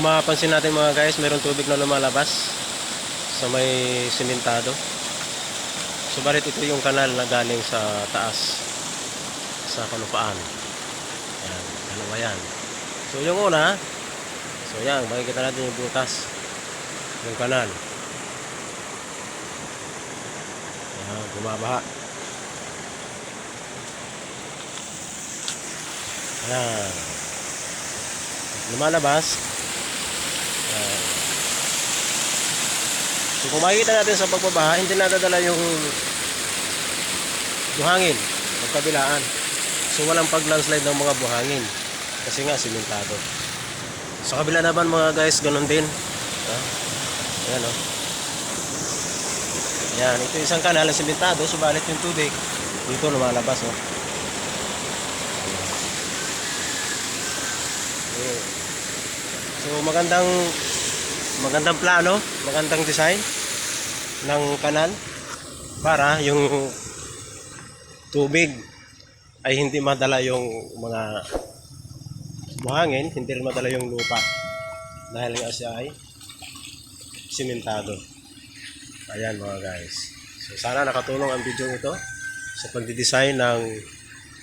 Kung mapapansin natin mga guys, mayroong tubig na lumalabas sa may simentado. Subalit ito yung kanal na galing sa taas sa kanupaan. Yan, dalawa yan. So yung una, so yan, makikita natin yung butas. Yung kanal. Yan, bumabaha. Yan. Lumalabas. So kung makikita natin sa pagbabaha, hindi nadadala yung buhangin ng kabilaan. So walang pag-landslide ng mga buhangin. Kasi nga, simentado. Sa kabila naman mga guys, ganun din. Ha? Ayan o. Ayan, ito isang kanal na simentado, subalit yung tubig, dito lumalabas o. Ayan. So magandang magandang plano, magandang design ng kanal para yung tubig ay hindi madala yung mga buhangin, hindi rin madala yung lupa dahil nga siya ay simentado. Ayan mga guys. So sana nakatulong ang video ito sa pagdidesign ng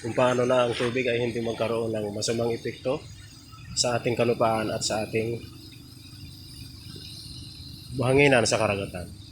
kung paano na ang tubig ay hindi magkaroon ng masamang epekto sa ating kalupaan at sa ating buhanginan sa karagatan.